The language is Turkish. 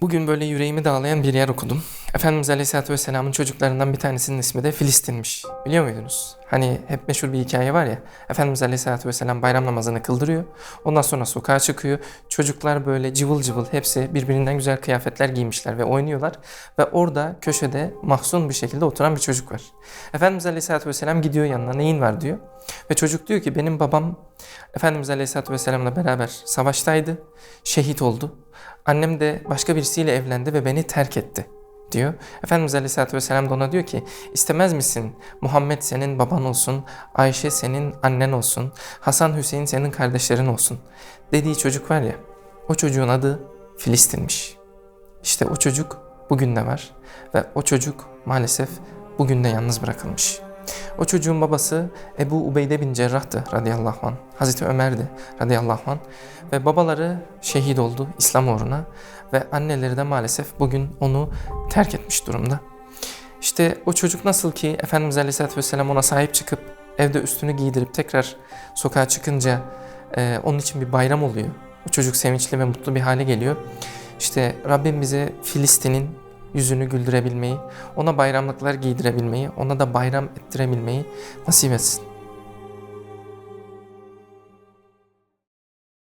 Bugün böyle yüreğimi dağlayan bir yer okudum. Efendimiz Aleyhisselatü Vesselam'ın çocuklarından bir tanesinin ismi de Filistin'miş. Biliyor muydunuz? Hani hep meşhur bir hikaye var ya. Efendimiz Aleyhisselatü Vesselam bayram namazını kıldırıyor. Ondan sonra sokağa çıkıyor. Çocuklar böyle cıvıl cıvıl hepsi birbirinden güzel kıyafetler giymişler ve oynuyorlar. Ve orada köşede mahzun bir şekilde oturan bir çocuk var. Efendimiz Aleyhisselatü Vesselam gidiyor yanına neyin var diyor. Ve çocuk diyor ki benim babam Efendimiz Aleyhisselatü Vesselam'la beraber savaştaydı. Şehit oldu. Annem de başka birisiyle evlendi ve beni terk etti diyor. Efendimiz Aleyhisselatü Vesselam da ona diyor ki istemez misin Muhammed senin baban olsun, Ayşe senin annen olsun, Hasan Hüseyin senin kardeşlerin olsun dediği çocuk var ya o çocuğun adı Filistin'miş. İşte o çocuk bugün de var ve o çocuk maalesef bugün de yalnız bırakılmış. O çocuğun babası Ebu Ubeyde bin Cerrah'tı radıyallahu anh. Hazreti Ömer'di radıyallahu anh. Ve babaları şehit oldu İslam uğruna. Ve anneleri de maalesef bugün onu terk etmiş durumda. İşte o çocuk nasıl ki Efendimiz Aleyhisselatü Vesselam ona sahip çıkıp evde üstünü giydirip tekrar sokağa çıkınca e, onun için bir bayram oluyor. O çocuk sevinçli ve mutlu bir hale geliyor. İşte Rabbim bize Filistin'in yüzünü güldürebilmeyi, ona bayramlıklar giydirebilmeyi, ona da bayram ettirebilmeyi nasip etsin.